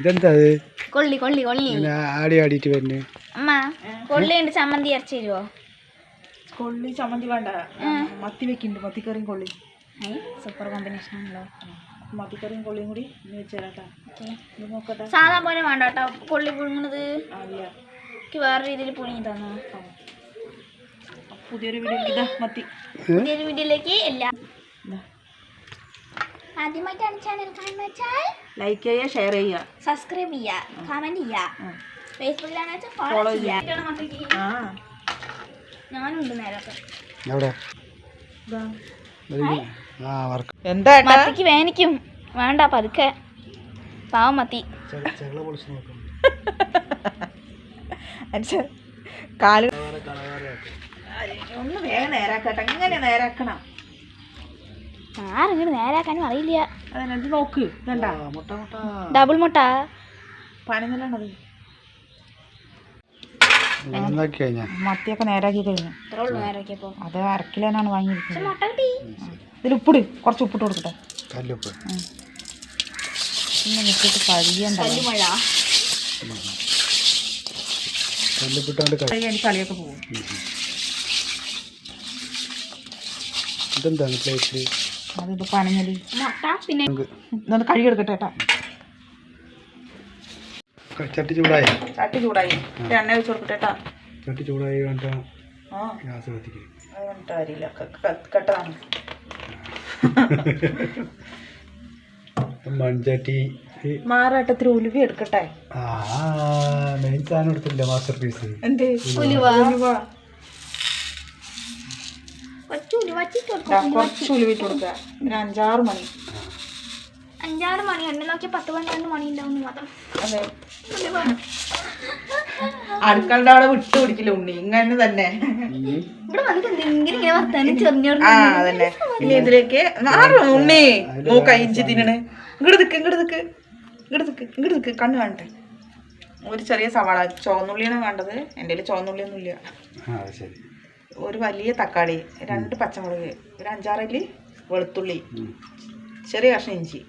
ഇതെന്താ കൊള്ളി കൊള്ളി കൊള്ളി. ആടി ആടിയിട്ട് വരുന്നു. അമ്മ കൊള്ളി ഉണ്ട് ചമ്മന്തി അരച്ചു തരുമോ കൊള്ളി ചമ്മന്തി വേണ്ട. മത്തി വെക്കുന്നുണ്ട് മത്തിക്കറിയും കൊള്ളി. സൂപ്പർ കോമ്പിനേഷൻ ആണല്ലോ. മത്തിക്കറിയും കൊള്ളിയും കൂടി വെച്ചേരാട്ടാ നോക്കട്ടെ. സാധാ പോലെ വേണ്ട കേട്ടോ കൊള്ളി പുഴുങ്ങണത് എനിക്ക് വേറെ രീതിയിൽ പുഴുങ്ങി തന്നു. പുതിയൊരു വീഡിയോ ഇതാ മത്തി. പുതിയൊരു വീഡിയോയിലേക്ക് എല്ലാം ആദ്യമായിട്ടാണ് ചാനൽ കാണുന്ന വെച്ചാൽ ലൈക്ക് ചെയ്യുക ഷെയർ ചെയ്യുക. സബ്സ്ക്രൈബ് ചെയ്യുക കമന്റ് ചെയ്യുക. ഫേസ്ബുക്കിലാണ് ഫോളോ ചെയ്യുക. ആ. ഞാനുണ്ട് നേരത്തെ. എവിടെ? ആ വർക്ക്. എന്താ മത്തിക്ക് വേനിക്കും. വേണ്ട പതുക്കെ. പാവം മത്തി. കാൽ. ഒന്ന് വേഗം നേരാക്കട്ടെ ഇങ്ങനെ നേരാക്കണം. ആരെങ്കിലും നേരാക്കാനും അറിയില്ല. അതിനത് നോക്ക് ഇതണ്ട? മുട്ട മുട്ട. ഡബിൾ മുട്ട. കഴിഞ്ഞാ? മത്തിയൊക്കെ നേരാക്കി കഴിഞ്ഞു. ഇത്രേ ഉള്ളൂ നേരാക്കിയപ്പോ. അത് അരക്കിലാണ് വാങ്ങിയിരിക്കുന്നത്. ഇതിൽ ഉപ്പിട് കുറച്ച് ഉപ്പിട്ട് കൊടുക്കട്ടെ. പിന്നെ വിട്ടിട്ട് കഴിയണ്ട കളിയൊക്കെ പോകും. ഇതെന്താണ് പ്ലേറ്റിൽ അതിത് പണിഞ്ഞലി മുട്ട പിന്നെ. ഇതൊന്ന് കഴുകിയെടുക്കട്ടെ ഏട്ടാ ചട്ടി ചൂടായി. ചട്ടി ചൂടായി. എണ്ണ വെച്ച് കൊടുക്കട്ടെ ഏട്ടാ ചട്ടി ചൂടായി കണ്ടാ ആ. ഗ്യാസ് കെട്ടതാണ്. മൺചട്ടി. മാറാട്ടത്തിൽ ഉലുവി എടുക്കട്ടെ. ആ മെയിൻ സാധനം എടുത്തില്ല മാസ്റ്റർ പീസ് എന്തേ? ഉലുവ. ഉലുവ. കുറച്ച് ഉലുവിട്ട് കൊടുക്കുക ഒരു അഞ്ചാറ് മണി. അഞ്ചാറ് മണി എണ്ണ നോക്കി പത്ത് പന്ത്രണ്ട് മണി ഉണ്ടാവും മാത്രം. അതെ. അടുക്കളുടെ അവിടെ വിട്ടു പിടിക്കില്ല ഉണ്ണി? ഇങ്ങനെ തന്നെ ആ അതന്നെ. ഇനി ഇതിലേക്ക് മാറും ഉണ്ണി. നോക്ക ഇഞ്ചി തിന്നണ്. ഇങ്ങോട്ട് നിക്ക് ഇങ്ങോട്ട് നിക്ക്. ഇങ്ങോട്ട് നിക്ക് ഇങ്ങോട്ട് നിക്ക്. കണ്ണ് കാണട്ടെ. ഒരു ചെറിയ സവാള. ചുവന്നുള്ളിയാണ് കണ്ടത് എന്റെ കയ്യിൽ ചുവന്നുള്ളിയൊന്നും ഇല്ല ആ ശരി. ഒരു വലിയ തക്കാളി രണ്ട് പച്ചമുളക് ഒരു അഞ്ചാറല്ലി വെളുത്തുള്ളി ചെറിയ കഷ്ണം ഇഞ്ചി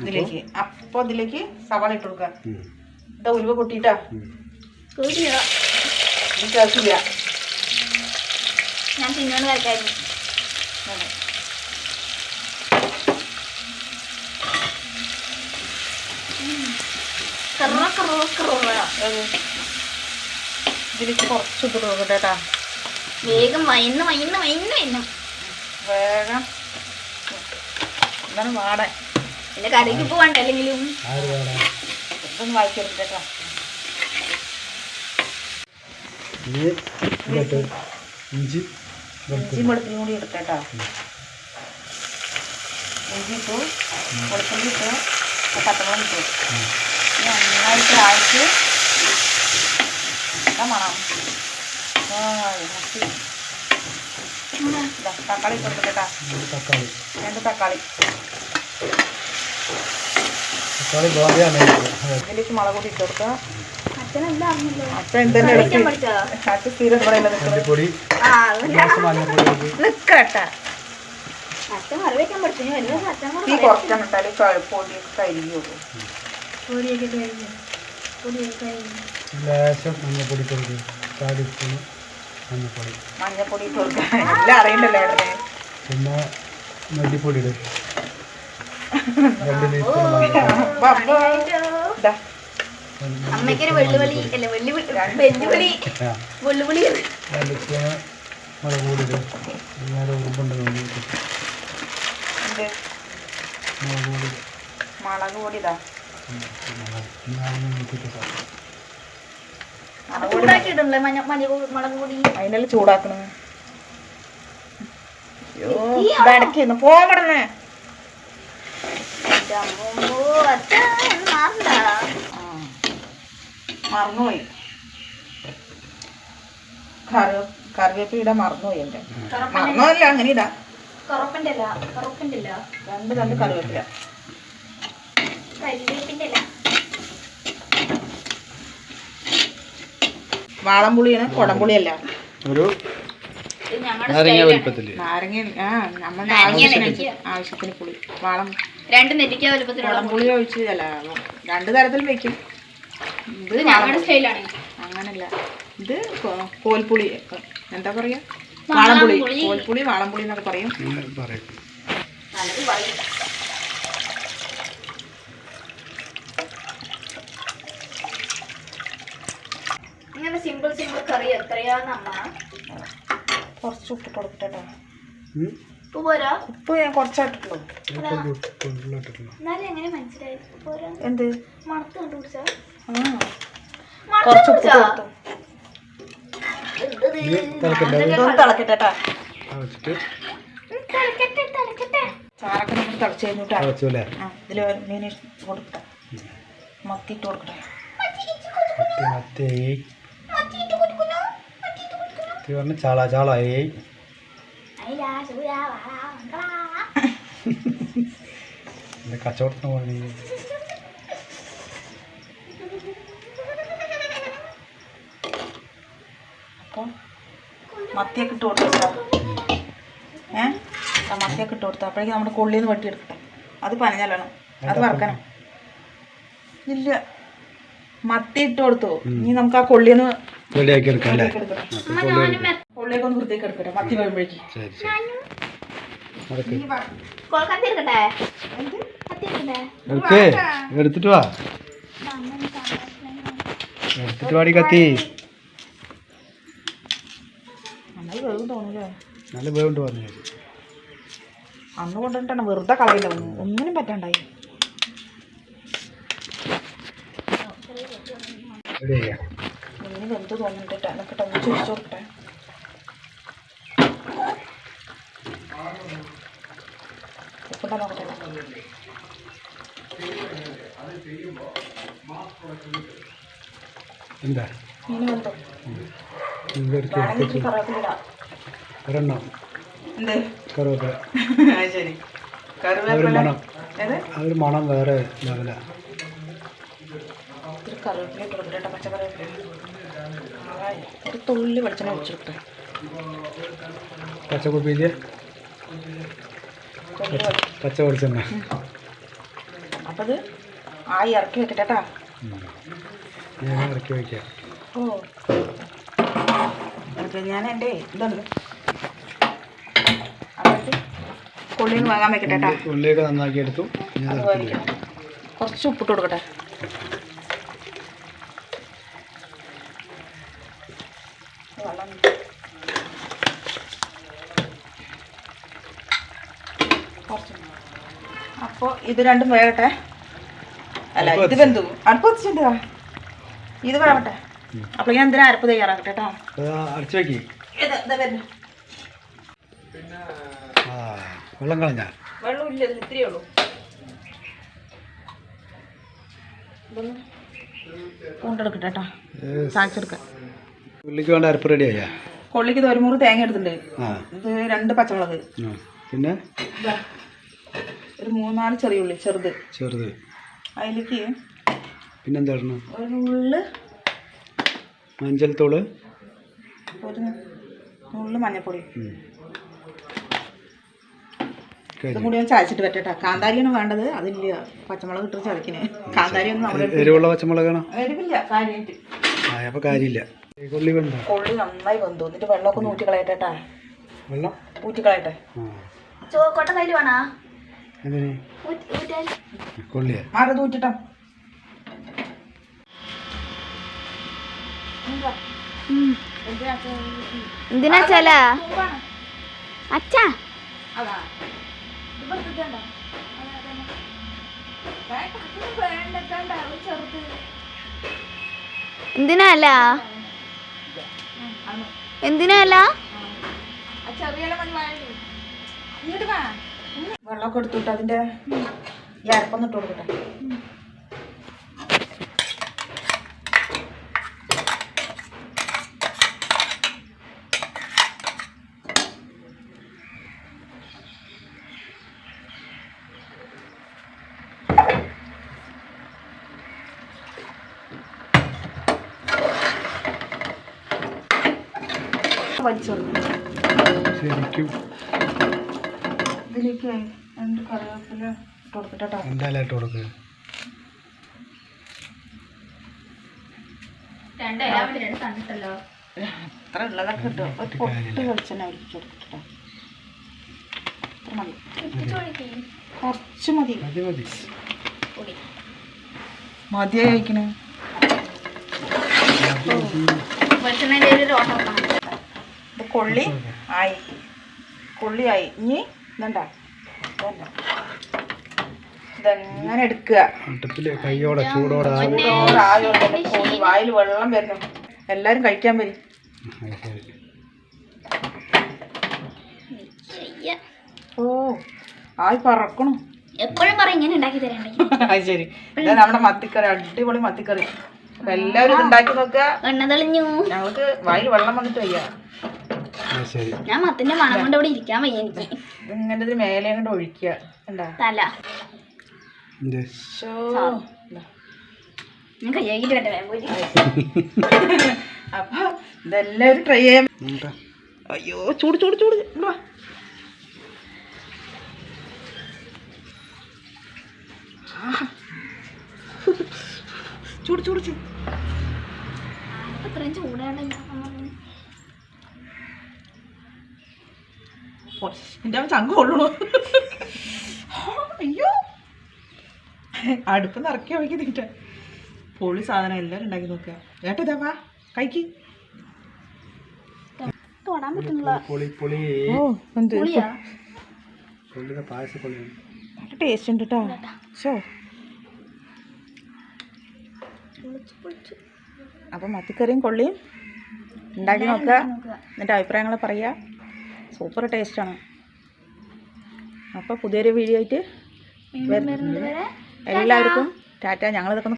ഇതിലേക്ക്. അപ്പോൾ ഇതിലേക്ക് സവാള ഇട്ട് കൊടുക്കുക. ഇതാ ഉലുവ കൊട്ടിയിട്ടാ ഞാൻ തിന്നോണ്ട് കഴിക്കായിരുന്നു ഇതിലേക്ക് കുറച്ച് ഇട്ട് കൊടുക്കട്ടെ കേട്ടാ വേഗം വയന്ന് വയന്ന് വയന്ന് വയന്നു വേഗം. എന്താണ് വാടാൻ എന്റെ കറിക്ക് പോവാണ്ട അല്ലെങ്കിലും? ഇതൊന്ന് കേട്ടാ. ഇതിലിട്ട് ഇഞ്ചി വെളുത്തുള്ളി. ഇഞ്ചി വെളുത്തുള്ളി കൂടി കേട്ടാ. ഇഞ്ചി ഇട്ടു വെളുത്തുള്ളി ഇട്ടു പച്ചമുളക് ഇട്ടു. നന്നായിട്ട് ആയിട്ട് മണം. തക്കാളി ഇട്ട് കൊടുക്കട്ടെ തക്കാളി രണ്ട് തക്കാളി ഇതിലേക്ക് മുളക് പൊടി ഇട്ട് കൊടുക്കുക അച്ഛൻ അച്ഛൻ സ്ഥിരം ഇവിടെ നിൽക്കട്ടെ പഠിച്ചു പൊടിയൊക്കെ കരിയുള്ളൂ പൊടിയൊക്കെ പൊടിയൊക്കെ ലേശം മഞ്ഞപ്പൊടി കൊടുക്കും മഞ്ഞപ്പൊടി. മഞ്ഞപ്പൊടി ഇട്ട് കൊടുക്കുക എല്ലാം അറിയണ്ടല്ലോ ഏട്ടനെ പിന്നെ മല്ലിപ്പൊടി ഇടും. രണ്ട് ടീസ്പൂൺ അമ്മയ്ക്കൊരു വെള്ളുവിളി അല്ല വെള്ളുവിളി വെല്ലുവിളി. വെള്ളുവിളി രണ്ട് സ്പൂണ് മുളക് പൊടി ഇടും. നേരെ ഉറുമ്പുണ്ട് മുളക് പൊടി മുളക് പൊടി ഇതാ ഞാൻ നോക്കിയിട്ട് സാർ മുളക് പൊടി ചൂടാക്കി ഇടണല്ലേ മഞ്ഞ മഞ്ഞ മുളക് പൊടി അതിനെല്ലാം ചൂടാക്കണം മാറണ്ട. മറന്നുപോയി. കറി കറിവേപ്പില ഇടാൻ മറന്നുപോയി എന്റെ. മറന്നല്ല അങ്ങനെ ഇടാ. രണ്ട് രണ്ട് കറിവേപ്പില. കരിവേപ്പിന്റെ വാളംപുളിയാണ് കുടംപുളിയല്ല. ഒരു ഞങ്ങളുടെ നാരങ്ങ സ്റ്റൈലാണ്. നാരങ്ങ ആ നമ്മുടെ ആവശ്യത്തിന് ആവശ്യത്തിന് പുളി. വാളം. രണ്ട് നെല്ലിക്ക വലുപ്പത്തിൽ കുടംപുളി ഒഴിച്ച് അല്ല രണ്ട് തരത്തിലും വെക്കും. ഇത് ഞങ്ങളുടെ സ്റ്റൈലാണ്. അങ്ങനല്ല. ഇത് കോൽപ്പുളി എന്താ പറയാ? വാളംപുളി. വാളംപുളി. കോൽപ്പുളി വാളംപുളി എന്നൊക്കെ പറയും അങ്ങനെ പറയും നല്ലത് പറയും ഇങ്ങനെ സിമ്പിൾ സിമ്പിൾ കറി എത്രയാന്ന് അമ്മ? കുറച്ച് ഉപ്പ് കൊടുക്കട്ടോ. ഉപ്പ് പോരാ? ഉപ്പ് ഞാൻ കുറച്ചായിട്ടുള്ളൂ. എന്നാലും എങ്ങനെ മനസ്സിലായി? പോരാ? എന്ത്? മണത്ത് കണ്ടുപിടിച്ചാ? കുറച്ച് ഉപ്പ് കൊടുത്തു. തിളക്കട്ടെ ചാറൊക്കെ നമ്മൾ തിളച്ച് കഴിഞ്ഞിട്ടാ. ഇതിൽ മീൻ മത്തിയിട്ട് കൊടുക്കട്ടെ. മത്തി മത്തി മംഗളാ എന്റെ കച്ചവടത്തിന് പോകണേ അപ്പോൾ മത്തിയൊക്കെ ഇട്ട് കൊടുത്താ ഏ മത്തിയൊക്കെ ഇട്ട് കൊടുത്താൽ അപ്പോഴേക്കും നമ്മുടെ കൊള്ളിയിൽ നിന്ന് വെട്ടിയെടുക്കട്ടെ അത് പനഞ്ഞാലാണ് അത് വറക്കണം ഇല്ല മത്തി ഇട്ട് കൊടുത്തു ഇനി നമുക്ക് ആ കൊള്ളിന്ന് റെഡിയാക്കി എടുക്കാം അല്ലേ? കൊള്ളിയൊക്കെ ഒന്ന് വൃത്തിയൊക്കെ എടുക്കട്ടെ. മത്തി വരുമ്പോഴേക്ക് എടുക്കേ എടുത്തിട്ട് വാ. എടുത്തിട്ട് വാടി കത്തി. നല്ല വേവുണ്ട് പറഞ്ഞു അന്ന് കൊണ്ടിട്ടാണ് വെറുതെ കളയില്ല ഒന്നിനും പറ്റാണ്ടായി. മീന് വെന്ത് തോന്നിട്ട് എന്നൊക്കെ ഒന്ന് ചോദിച്ചു കൊടുക്കട്ടെ നോക്കട്ടെ എന്താ? വെന്തോ കറിവേപ്പില ശരി. കറിവേപ്പില? മണം. വേറെ ഇത്തിരി കറിവേപ്പില പച്ചക്കറിവേപ്പില ഒരു തുള്ളി വെളിച്ചെണ്ണ ഒഴിച്ചെടുക്കട്ടെ പച്ചക്കുപ്പിയിൽ പച്ച വെളിച്ചെണ്ണ. അപ്പം അത് ആയി ഇറക്കി വെക്കട്ടെ കേട്ടാ. ഇറക്കി വയ്ക്കാം ഓ. ഞാൻ എന്റെ ഇതുണ്ട്. വെക്കട്ടെ ഉള്ളിയൊക്കെ നന്നാക്കി എടുത്തു കുറച്ച് ഉപ്പിട്ട് കൊടുക്കട്ടെ വെള്ളം കുറച്ച് അപ്പോൾ ഇത് രണ്ടും വേകട്ടെ. അല്ല ഇത് വെന്തു. അടുപ്പ് വെച്ചിട്ടുണ്ട്. ഇത് വേവട്ടെ. അപ്പോൾ ഞാൻ എന്തിനാ അരപ്പ് തയ്യാറാക്കട്ടെ കേട്ടോ. വെള്ളം കളഞ്ഞ. വെള്ളം ഇല്ല ഉള്ളൂ. ഇതൊന്ന് കൊണ്ടെടുക്കട്ടെ കേട്ടോ. സാധിച്ചെടുക്കാം ഉള്ളിക്ക് വേണ്ട അരപ്പ് റെഡി ആയാ? കൊള്ളിക്ക് ഒരു മുറി തേങ്ങ എടുത്തിട്ടുണ്ട്. ഇത് രണ്ട് പച്ചമുളക്. പിന്നെ? ഒരു മൂന്നാൽ ചെറിയ ഉള്ളി ചെറുത്. ചെറുത്. അതിലേക്ക് പിന്നെന്താ ഇടണം ഒരു ഉള്ളു മഞ്ഞൾത്തോൾ ഒരു ഉള്ളു മഞ്ഞപ്പൊടി. ഉം. ഇതും കൂടി ഒന്ന് ചതച്ചിട്ട് പറ്റട്ടെ. കാന്താരിയാണ് വേണ്ടത്. അതില്ല. പച്ചമുളക് ഇട്ട് ചതക്കിന് കാന്താരി ഒന്നും നമ്മുടെ എരിവുള്ള പച്ചമുളകാണോ എരിവില്ല. കാര്യമായിട്ട് ആ അപ്പോൾ കാര്യമില്ല. ഉള്ളി വേണ്ട. കൊള്ളി നന്നായി വെന്തു. എന്നിട്ട് വെള്ളമൊക്കെ ഒന്ന് ഊറ്റി കളയട്ടെ വെള്ളം? ഊറ്റി കളയട്ടെ ചോക്കോട്ട കയ്യിൽ വേണോ? എന്തിന്? കൊള്ളിയ. മാറത് ഊറ്റിട്ടോ എന്തിനാ ചല അച്ഛാ? അല്ല? എന്തിനാ അല്ല? വെള്ളമൊക്കെ എടുത്തിട്ട് അതിന്റെ ഈ അരപ്പൊന്ന് ഇട്ട് കൊടുക്കട്ടെ. വലിച്ചെടുക്കും ശരിക്കും ഇതിലേക്ക് രണ്ട് കറിവേപ്പില ഇട്ട് കൊടുക്കട്ടെ കേട്ടോ എന്തായാലും ഇട്ട് കൊടുക്കുക രണ്ട് എല്ലാ വേണ്ടി അത്ര ഉള്ളതൊക്കെ ഒരു പൊട്ട് വെളിച്ചെണ്ണ ഒഴിച്ചു കൊടുക്കട്ടോ അത്ര കുറച്ച് മതി. മതിയായി കഴിക്കണേ ഇത് കൊള്ളി. ആയി. കൊള്ളി ആയി ഇനി ഇതണ്ട ഇതണ്ട. ഇതെങ്ങനെ എടുക്കുക. കൈയോടെ ചൂടോടെ വായിൽ വെള്ളം വരുന്നു. എല്ലാരും കഴിക്കാൻ വരും. ഓ ആയി പറക്കണം. എപ്പോഴും പറയും ഇങ്ങനെ ഉണ്ടാക്കി തരണ്ടേ. അത് ശരി. ഇതാ നമ്മുടെ മത്തിക്കറി അടിപൊളി മത്തിക്കറി. എല്ലാരും എല്ലാവരും ഉണ്ടാക്കി നോക്കുക. ഞങ്ങൾക്ക് വായിൽ വെള്ളം വന്നിട്ട് വയ്യ. ഞാൻ മത്തിന്റെ മണം കൊണ്ട് ഇവിടെ ഇരിക്കാൻ വയ്യ എനിക്ക്. ഇങ്ങനെ മേലെ കൊണ്ട് ഒഴിക്കുക. തല. ഞാൻ കയ്യാക്കിട്ട് വരട്ടെ അപ്പൊ ഇതെല്ലാവരും ട്രൈ ചെയ്യാൻ അയ്യോ ചൂട് ചൂട് ചൂട്. വാ. ചൂട് ചൂട് ചൂട്. അത്രയും ചൂടാണ് എന്റെ അവൻ ചങ്ക് കൊള്ളണു അയ്യോ. അടുപ്പ് നിറക്കി വയ്ക്കി തീറ്റ പൊളി സാധനം എല്ലാവരും ഉണ്ടാക്കി നോക്കുക. ഏട്ടാ ഇതാ വാ കഴിക്ക്. തൊടാൻ പറ്റുന്നില്ല. ടേസ്റ്റ് ഉണ്ട് കേട്ടോ ഷോ അപ്പം മത്തിക്കറിയും കൊള്ളിയും. ഉണ്ടാക്കി നോക്കുക എന്നിട്ട് അഭിപ്രായങ്ങൾ പറയുക സൂപ്പർ ടേസ്റ്റാണ്. അപ്പോൾ പുതിയൊരു വീഡിയോ ആയിട്ട് എല്ലാവർക്കും ടാറ്റ. ഞങ്ങളിതൊക്കെ